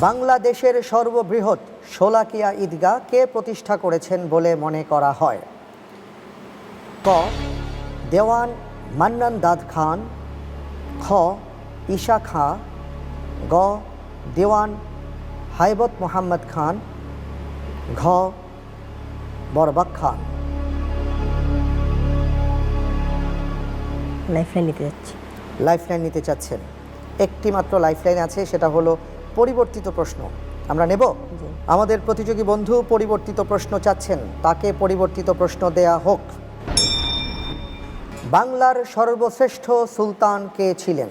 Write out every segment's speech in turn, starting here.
বাংলাদেশের সর্ববৃহৎ শোলাকিয়া ঈদগাহ কে প্রতিষ্ঠা করেছেন বলে মনে করা হয়? ক দেওয়ান মান্নান দাদ খান। খ ঈশা খাঁ। গ দেওয়ান হাইবত মোহাম্মদ খান। ঘ বরবাক খান। লাইফলাইন নিতে যাচ্ছি। লাইফলাইন নিতে চাচ্ছেন। একটি মাত্র লাইফলাইন আছে সেটা হলো পরিবর্তিত প্রশ্ন। আমরা নেব? আমাদের প্রতিযোগী বন্ধু পরিবর্তিত প্রশ্ন চাচ্ছেন। তাকে পরিবর্তিত প্রশ্ন দেয়া হোক। বাংলার সর্বশ্রেষ্ঠ সুলতান কে ছিলেন?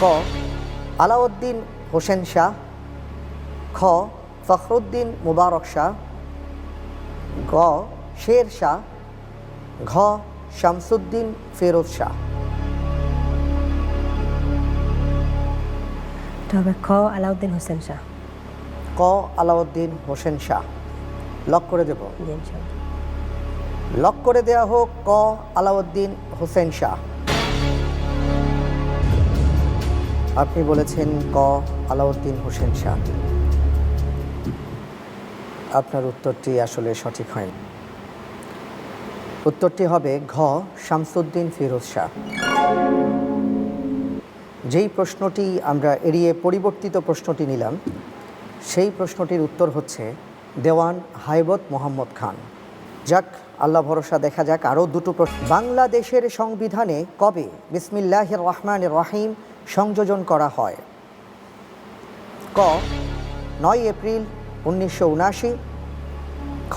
ক আলাউদ্দিন হোসেন শাহ। খ ফখরুদ্দিন মুবারক শাহ। গ শের শাহ। ঘ শামসুদ্দিন ফিরোজ শাহ। এটা হবে খ আলাউদ্দিন হোসেন শাহ। ক আলাউদ্দিন হোসেন শাহ। লক করে দেব। লক করে দেয়া হোক ক আলাউদ্দিন হোসেন শাহ। আপনি বলেছেন ক আলাউদ্দিন হোসেন শাহ। আপনার উত্তরটি আসলে সঠিক হয়নি। উত্তরটি হবে ঘ শামসুদ্দিন ফিরোজ শাহ। যেই প্রশ্নটি আমরা এড়িয়ে পরিবর্তিত প্রশ্নটি নিলাম, সেই প্রশ্নটির উত্তর হচ্ছে দেওয়ান হাইবত মোহাম্মদ খান। যাক, আল্লাহ ভরসা, দেখা যাক আরও দুটো প্রশ্ন। বাংলাদেশের সংবিধানে কবে বিসমিল্লাহ রহমান রাহিম সংযোজন করা হয়? ক, নয় এপ্রিল উনিশশো উনাশি খ,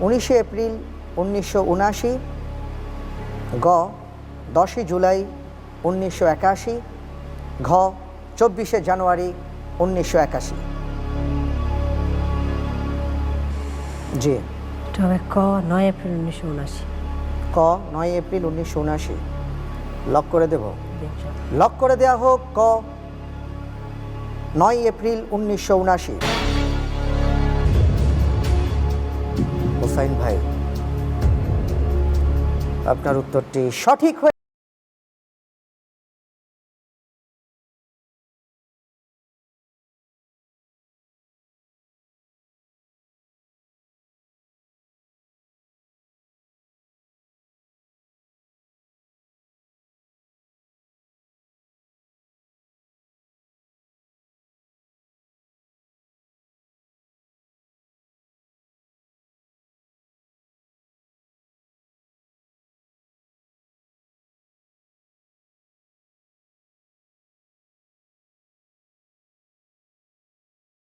উনিশে এপ্রিল উনিশশো উনাশি গ, দশই জুলাই উনিশশো একাশি ঘ চব্বিশে জানুয়ারি উনিশশো একাশি। জি। হবে ক নয় এপ্রিল উনিশশো উনআশি। ক নয় এপ্রিল উনিশশো উনাশি লক করে দেব। লক করে দেয়া হোক ক নয় এপ্রিল উনিশশো উনাশি হোসাইন ভাই আপনার উত্তরটি সঠিক হয়ে